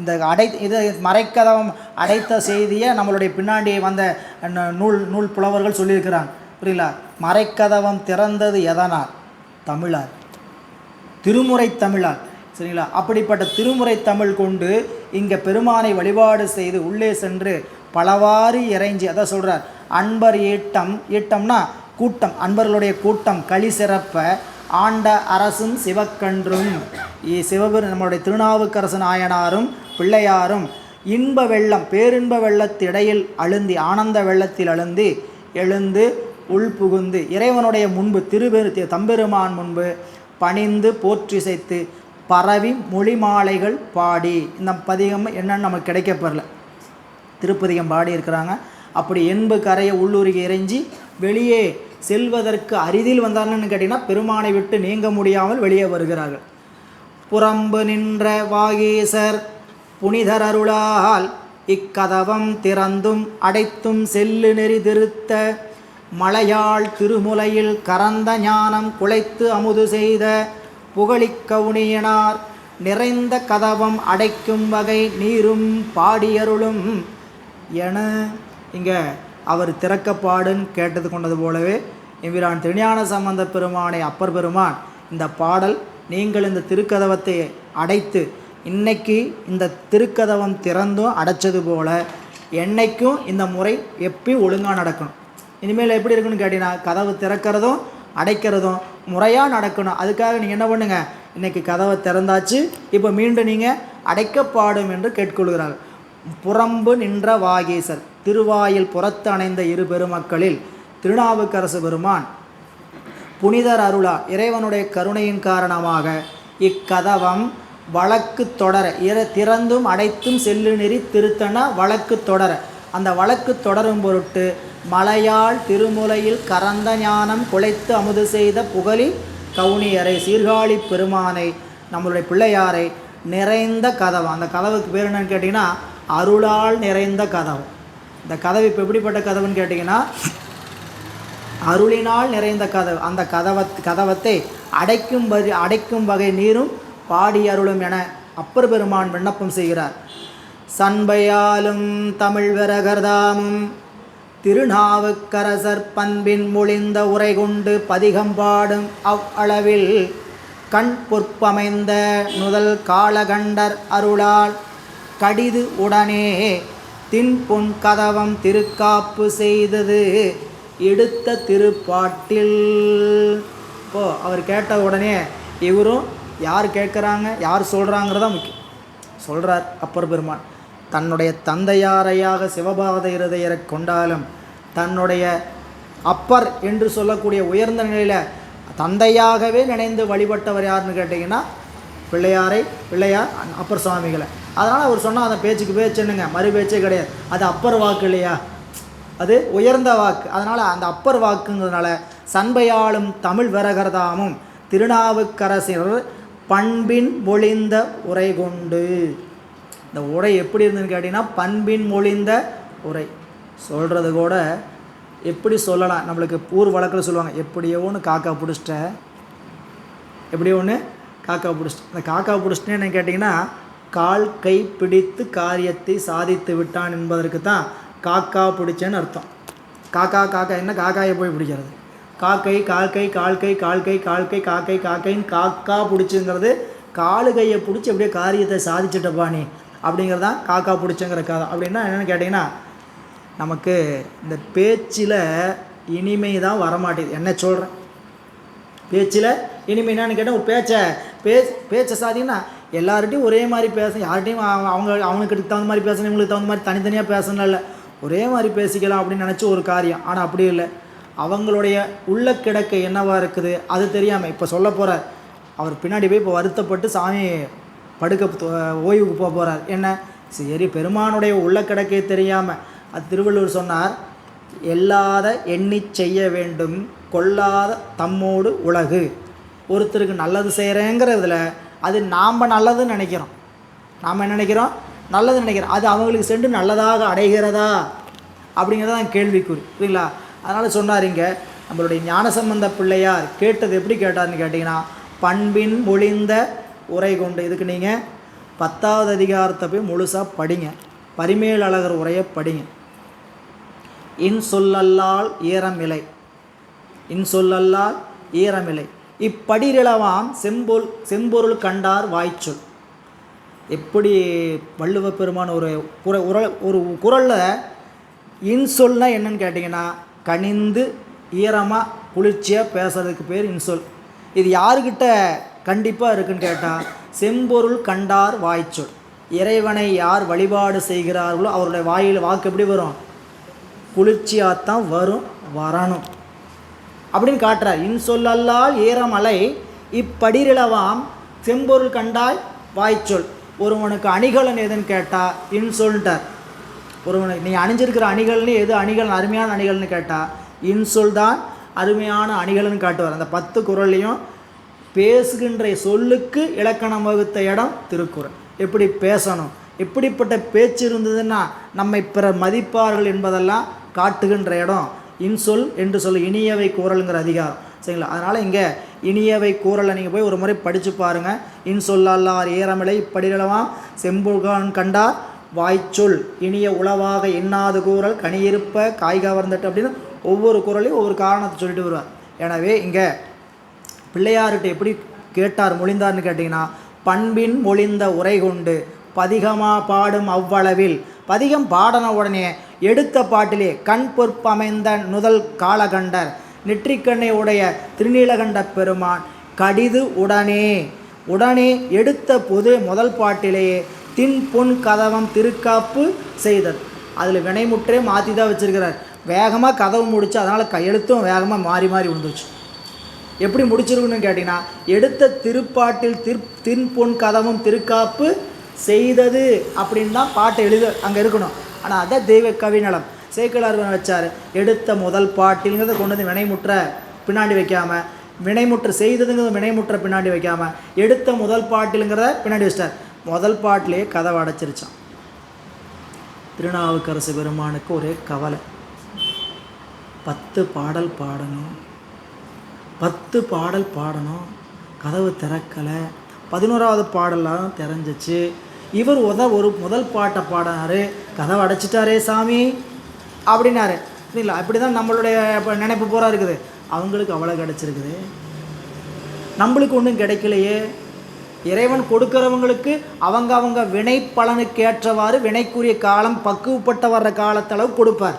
இந்த அடை இது மறைக்கதவம் அடைத்த செய்தியை நம்மளுடைய பின்னாடி வந்த நூல் நூல் புலவர்கள் சொல்லியிருக்கிறாங்க. புரியலா மறைக்கதவம் திறந்தது எதனால்? தமிழார் திருமுறை தமிழார் சரிங்களா? அப்படிப்பட்ட திருமுறை தமிழ் கொண்டு இங்கே பெருமானை வழிபாடு செய்து உள்ளே சென்று பலவாறு இறைஞ்சி அதை சொல்கிறார் அன்பர் ஈட்டம் ஈட்டம்னா கூட்டம் அன்பர்களுடைய கூட்டம் களி சிறப்ப ஆண்ட அரசும் சிவக்கன்றும். சிவபெரு நம்மளுடைய திருநாவுக்கரசு நாயனாரும் பிள்ளையாரும் இன்ப வெள்ளம் பேரின்ப வெள்ளத்திடையில் அழுந்தி ஆனந்த வெள்ளத்தில் அழுந்தி எழுந்து உள்புகுந்து இறைவனுடைய முன்பு திருபெரு தம்பெருமான் முன்பு பணிந்து போற்றிசைத்து பரவி மொழி மாலைகள் பாடி. இந்த பதிகம் என்னன்னு நமக்கு கிடைக்கப்பெறல திருப்பதிகம் பாடி இருக்கிறாங்க. அப்படி என்பு கரையை உள்ளுருகி இறைஞ்சி வெளியே செல்வதற்கு அரிதில் வந்தார்னு கேட்டிங்கன்னா பெருமானை விட்டு நீங்க முடியாமல் வெளியே வருகிறார்கள். புறம்பு நின்ற வாகீசர் புனிதரருளால் இக்கதவம் திறந்தும் அடைத்தும் செல்லு நெறி திருத்த மலையாள் திருமுலையில் கரந்த ஞானம் குலைத்து அமுது செய்த புகழிக்கவுனியனார் நிறைந்த கதவம் அடைக்கும் வகை நீரும் பாடியருளும் என இங்கே அவர் திறக்கப்பாடுன்னு கேட்டது கொண்டது போலவே எம்பிரான் திருஞான சம்பந்த பெருமானை அப்பர் பெருமான் இந்த பாடல் நீங்கள் இந்த திருக்கதவத்தை அடைத்து இன்னைக்கு இந்த திருக்கதவம் திறந்தும் அடைச்சது போல் என்னைக்கும் இந்த முறை எப்பயும் ஒழுங்காக நடக்கணும். இனிமேல் எப்படி இருக்குன்னு கேட்டீங்கன்னா கதவு திறக்கிறதும் அடைக்கிறதும் முறையாக நடக்கணும். அதுக்காக நீங்கள் என்ன பண்ணுங்கள் இன்றைக்கி கதவை திறந்தாச்சு. இப்போ மீண்டும் நீங்கள் அடைக்கப்பாடும் என்று கேட்கொள்கிறார்கள் புறம்பு நின்ற வாகீசர் திருவாயில் புறத்து அணைந்த இரு பெருமக்களில் திருநாவுக்கரசு பெருமான் புனிதர் அருளா இறைவனுடைய கருணையின் காரணமாக இக்கதவம் வழக்கு தொடர இற திறந்தும் அடைத்தும் செல்லு நெறி திருத்தன வழக்கு தொடர. அந்த வழக்கு தொடரும் பொருட்டு மலையாள் திருமுலையில் கரந்த ஞானம் குலைத்து அமுது செய்த புகழி கவுனியரை சீர்காழி பெருமானை நம்மளுடைய பிள்ளையாரை நிறைந்த கதவு. அந்த கதவுக்கு பேர் என்னன்னு கேட்டிங்கன்னா அருளால் நிறைந்த கதவு. இந்த கதவு இப்போ எப்படிப்பட்ட கதவுன்னு கேட்டிங்கன்னா அருளினால் நிறைந்த கதவு. அந்த கதவ கதவத்தை அடைக்கும் வரி அடைக்கும் வகை நீரும் பாடி அருளும் என அப்பர் பெருமான் விண்ணப்பம் செய்கிறார். சண்பையாலும் தமிழ் விரகர்தாமும் திருநாவுக்கரசர் பண்பின் மொழிந்த உரை கொண்டு பதிகம் பாடும் அவ்வளவில் கண் பொற்பமைந்த நுதல் காலகண்டர் அருளால் கடிது உடனே தின்பொன் கதவம் திருக்காப்பு செய்தது எடுத்த திருப்பாட்டில். இப்போ அவர் கேட்ட உடனே இவரும் யார் கேட்குறாங்க யார் சொல்கிறாங்கிறதா முக்கியம். சொல்கிறார் அப்பர் பெருமான். தன்னுடைய தந்தையாரையாக சிவபாத இருதயரை கொண்டாலும் தன்னுடைய அப்பர் என்று சொல்லக்கூடிய உயர்ந்த நிலையில் தந்தையாகவே நினைந்து வழிபட்டவர் யாருன்னு கேட்டிங்கன்னா பிள்ளையாரை பிள்ளையார் அப்பர் சுவாமிகளை. அதனால் அவர் சொன்னால் அந்த பேச்சுக்கு பேச்சுன்னுங்க மறு பேச்சே கிடையாது. அது அப்பர் வாக்கு இல்லையா? அது உயர்ந்த வாக்கு. அதனால் அந்த அப்பர் வாக்குங்கிறதுனால சண்பையாளும் தமிழ் விரகர்தாமும் திருநாவுக்கரசர் பண்பின் மொழிந்த உரை கொண்டு. இந்த உரை எப்படி இருந்துன்னு கேட்டிங்கன்னா பண்பின் மொழிந்த உரை. சொல்கிறது கூட எப்படி சொல்லலாம்? நம்மளுக்கு ஊர் வழக்கில் சொல்லுவாங்க எப்படியோ ஒன்று காக்கா பிடிச்சிட்ட. எப்படியோ ஒன்று காக்கா பிடிச்சிட்டு. இந்த காக்கா பிடிச்சிட்டே என்ன கேட்டிங்கன்னா கால் கை பிடித்து காரியத்தை சாதித்து விட்டான் என்பதற்கு தான் காக்கா பிடிச்சேன்னு அர்த்தம். காக்கா காக்கா என்ன காக்காயை போய் பிடிக்கிறது? காக்கை கால் கை கால் கை கால் கை கால் கை காக்கை காக்கைன்னு காக்கா பிடிச்சுங்கிறது காலு கையை பிடிச்சி அப்படியே காரியத்தை சாதிச்சிட்டப்பா நீ அப்படிங்கிறதான் காக்கா பிடிச்சங்கிற கதை. அப்படின்னா என்னென்னு கேட்டிங்கன்னா நமக்கு இந்த பேச்சில் இனிமை தான் வரமாட்டேது. என்ன சொல்கிறேன் பேச்சில் இனிமை என்னன்னு கேட்டால் ஒரு பேச்சை பே பேச்சை சாதின்னா எல்லார்ட்டையும் ஒரே மாதிரி பேச யார்கிட்டையும் அவங்க அவங்களுக்கு தகுந்த மாதிரி பேசணும் இவங்களுக்கு தகுந்த மாதிரி தனித்தனியாக பேசணும் இல்லை ஒரே மாதிரி பேசிக்கலாம் அப்படின்னு நினச்சி ஒரு காரியம். ஆனால் அப்படி இல்லை. அவங்களுடைய உள்ள கிடக்க என்னவா இருக்குது? அது தெரியாமல் இப்போ சொல்ல போகிறார் அவர் பின்னாடி போய் இப்போ வருத்தப்பட்டு சாமி படுக்க ஓய்வுக்கு போக போகிறார் என்ன? சரி பெருமானுடைய உள்ள கிடக்கே தெரியாமல் அது திருவள்ளுவர் சொன்னார் எல்லாத எண்ணி செய்ய வேண்டும் கொல்லாத தம்மோடு உலகு. ஒருத்தருக்கு நல்லது செய்கிறேங்கிறதுல அது நாம் நல்லதுன்னு நினைக்கிறோம். நாம் என்ன நினைக்கிறோம்? நல்லது நினைக்கிறோம். அது அவங்களுக்கு சென்று நல்லதாக அடைகிறதா? அப்படிங்கிறது தான் கேள்விக்குறி புரியுங்களா அதனால் சொன்னார் இங்கே நம்மளுடைய ஞானசம்பந்த பிள்ளையார் கேட்டது எப்படி கேட்டார்னு கேட்டிங்கன்னா பண்பின் மொழிந்த உரை கொண்டு. இதுக்கு நீங்கள் பத்தாவது அதிகாரத்தை போய் முழுசாக படிங்க. பரிமேல் அழகர் உரையை படிங்க. இன் சொல்லல்லால் ஈரமிலை இன் சொல்லல்லால் ஈரமிலை இப்படிரிளவாம் செம்பொல் செம்பொருள் கண்டார் வாய்ச்சொல். எப்படி வள்ளுவ பெருமான் ஒரு குர உரல் ஒரு குரலில் இன்சொல்னால் என்னன்னு கேட்டிங்கன்னா கனிந்து ஈரமாக குளிர்ச்சியாக பேசுறதுக்கு பேர் இன்சொல். இது யாருக்கிட்ட கண்டிப்பாக இருக்குன்னு கேட்டால் செம்பொருள் கண்டார் வாய்ச்சொல். இறைவனை யார் வழிபாடு செய்கிறார்களோ அவருடைய வாயில் வாக்கு எப்படி வரும்? குளிர்ச்சியாகத்தான் வரும் வரணும். அப்படின்னு காட்டுறார். இன்சொல்லல்லால் ஈரமலை இப்படிரிளவாம் செம்பொருள் கண்டாய் வாய்ச்சொல். ஒருவனுக்கு அணிகலன் எதுன்னு கேட்டால் இன்சொல்ட்டார் ஒருவனுக்கு நீ அணிஞ்சிருக்கிற அணிகள்னு எது அணிகள்? அருமையான அணிகள்னு கேட்டால் இன்சொல் தான் அருமையான அணிகள்னு காட்டுவார். அந்த பத்து குரல்லையும் பேசுகின்ற சொல்லுக்கு இலக்கணம் வகுத்த இடம் திருக்குறள். எப்படி பேசணும்? எப்படிப்பட்ட பேச்சு இருந்ததுன்னா நம்மை பிறர் மதிப்பார்கள் என்பதெல்லாம் காட்டுகின்ற இடம். இன்சொல் என்று சொல்லி இனியவை கூறலுங்கிற அதிகாரம். சரிங்களா? அதனால் இங்கே இனியவை கூறலை நீங்கள் போய் ஒரு முறை படித்து பாருங்கள் இன்சொல்லார் ஏறமிலை இப்படிகளவாம் செம்புகான் கண்டார். வாய்ச்சொல் இனிய உளவாக எண்ணாது கூறல் கனியிருப்ப காய் கவர்ந்துட்டு அப்படின்னு ஒவ்வொரு குரலையும் ஒவ்வொரு காரணத்தை சொல்லிட்டு வருவார். எனவே இங்கே பிள்ளையார்கிட்ட எப்படி கேட்டார் மொழிந்தார்னு கேட்டிங்கன்னா பண்பின் மொழிந்த உரை கொண்டு பதிகமாக பாடும் அவ்வளவில். பதிகம் பாடன உடனே எடுத்த பாட்டிலே கண் பொற்பமைந்த நுதல் காலகண்டர் நெற்றிக்கண்ணை உடைய திருநீலகண்ட பெருமான் கடிது உடனே. உடனே எடுத்த பொது முதல் பாட்டிலேயே தின் பொன் கதவம் திருக்காப்பு செய்தது அதில் வினைமுற்றே மாற்றி தான் வச்சுருக்கிறார். வேகமாக கதவு முடிச்சு அதனால் கையெழுத்தும் வேகமாக மாறி மாறி விழுந்துருச்சு. எப்படி முடிச்சிருக்குன்னு கேட்டிங்கன்னா எடுத்த திருப்பாட்டில் திரு தின்பொன் கதவும் திருக்காப்பு செய்தது அப்படின்னு தான் பாட்டை எழுத அங்கே இருக்கணும். ஆனால் அதான் தெய்வ கவிநலம் சேக்கலார்வன் வச்சார் எடுத்த முதல் பாட்டில்ங்கிறத கொண்டு வந்து வினைமுற்ற பின்னாடி வைக்காமல் வினைமுற்ற செய்ததுங்கிறத வினைமுற்ற பின்னாடி வைக்காமல் எடுத்த முதல் பாட்டிலுங்கிறத பின்னாடி வச்சிட்டார். முதல் பாட்டிலே கதவை அடைச்சிருச்சான். திருநாவுக்கரசு பெருமானுக்கு ஒரே கவலை. பத்து பாடல் பாடணும். பத்து பாடல் பாடணும். கதவு திறக்கலை. பதினோராவது பாடலாம் தெரிஞ்சிச்சு. இவர் உத ஒரு முதல் பாட்டை பாடினாரு. கதவை அடைச்சிட்டாரே சாமி. அப்படின்னாரு. இல்லை அப்படி தான் நம்மளுடைய இப்போ நினைப்பு பூரா இருக்குது. அவங்களுக்கு அவ்வளோ கிடச்சிருக்குது. நம்மளுக்கு ஒன்றும் கிடைக்கலையே. இறைவன் கொடுக்கிறவங்களுக்கு அவங்க அவங்க வினை பலனுக்கு ஏற்றவாறு வினைக்குரிய காலம் பக்குவப்பட்ட வர்ற காலத்தளவு கொடுப்பார்.